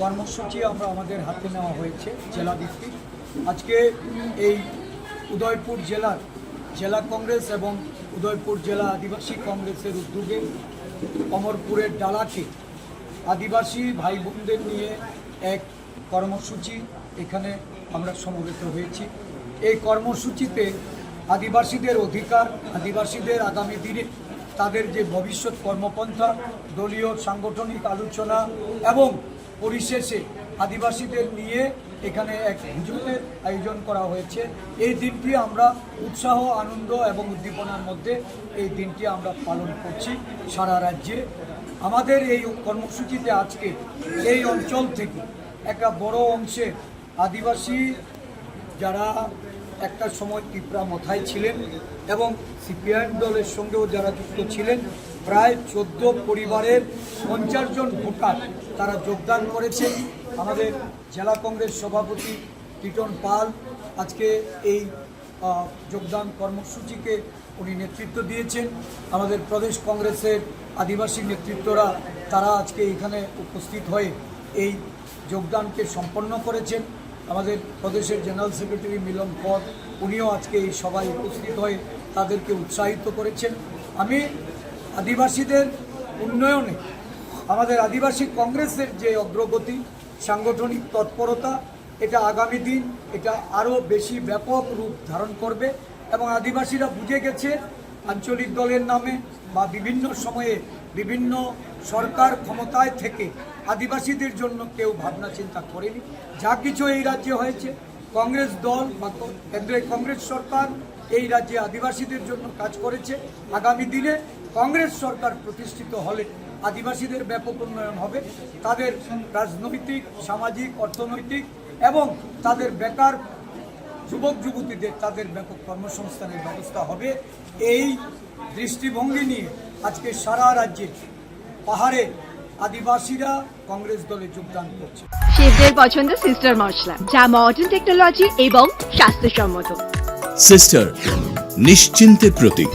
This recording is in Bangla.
কর্মসূচি আমরা আমাদের হাতে নেওয়া হয়েছে, জেলা ভিত্তিক। আজকে এই উদয়পুর জেলার জেলা কংগ্রেস এবং উদয়পুর জেলা আদিবাসী কংগ্রেসের উদ্যোগে অমরপুরের ডালাকে আদিবাসী ভাই বোনদের নিয়ে এক কর্মসূচি এখানে আমরা সমবেত হয়েছি। এই কর্মসূচিতে আদিবাসীদের অধিকার, আদিবাসীদের আগামী দিনে তাদের যে ভবিষ্যৎ কর্মপন্থা, দলীয় সাংগঠনিক আলোচনা এবং পরিশেষে আদিবাসীদের নিয়ে এখানে এক ভোজনের আয়োজন করা হয়েছে। এই দিনটি আমরা উৎসাহ, আনন্দ এবং উদ্দীপনার মধ্যে এই দিনটি আমরা পালন করছি সারা রাজ্যে। আমাদের এই কর্মসূচিতে আজকে এই অঞ্চল থেকে একটা বড় অংশে আদিবাসী যারা একটা সময় ত্রিপুরা মাথায় ছিলেন এবং সিপিআইএম দলের সঙ্গেও যারা যুক্ত ছিলেন প্রায় চোদ্দ পরিবারের পঞ্চাশ জন ভোটার তারা যোগদান করেছেন আমাদের জেলা কংগ্রেস সভাপতি টিটন পাল আজকে এই যোগদান কর্মসূচিকে উনি নেতৃত্ব দিয়েছেন। আমাদের প্রদেশ কংগ্রেসের আদিবাসী নেতৃত্বরা তারা আজকে এখানে উপস্থিত হয়ে এই যোগদানকে সম্পন্ন করেছেন। আমাদের প্রদেশের জেনারেল সেক্রেটারি মিলন পদ উনিও আজকে এই সভায় উপস্থিত হয়ে তাদেরকে উৎসাহিত করেছেন। আমি আদিবাসীদের উন্নয়নে আমাদের আদিবাসী কংগ্রেসের যে অগ্রগতি, সাংগঠনিক তৎপরতা, এটা আগামী দিন এটা আরও বেশি ব্যাপক রূপ ধারণ করবে এবং আদিবাসীরা বুঝে গেছে আঞ্চলিক দলের নামে বা বিভিন্ন সময়ে বিভিন্ন সরকার ক্ষমতায় থেকে আদিবাসীদের জন্য কেউ ভাবনা চিন্তা করেনি। যা কিছু এই রাজ্যে হয়েছে কংগ্রেস দল বা ক- কেন্দ্রের কংগ্রেস সরকার এই রাজ্যে আদিবাসীদের জন্য কাজ করেছে। আগামী দিনে কংগ্রেস সরকার প্রতিষ্ঠিত হলে আদিবাসীদের ব্যাপক উন্নয়ন হবে। তাদের রাজনৈতিক, সামাজিক, অর্থনৈতিক এবং তাদের বেকার যুবক, যুবতীদের তাদের ব্যাপক কর্মসংস্থানের ব্যবস্থা হবে। এই দৃষ্টিভঙ্গি নিয়ে আজকে সারা রাজ্যে পাহাড়ে আদিবাসীরা কংগ্রেস দলে যোগদান করছে। শেফদের পছন্দ সিস্টার মশলা যা মডার্ন টেকনোলজি এবং স্বাস্থ্যসম্মত। সিস্টার নিশ্চিন্তের প্রতীক।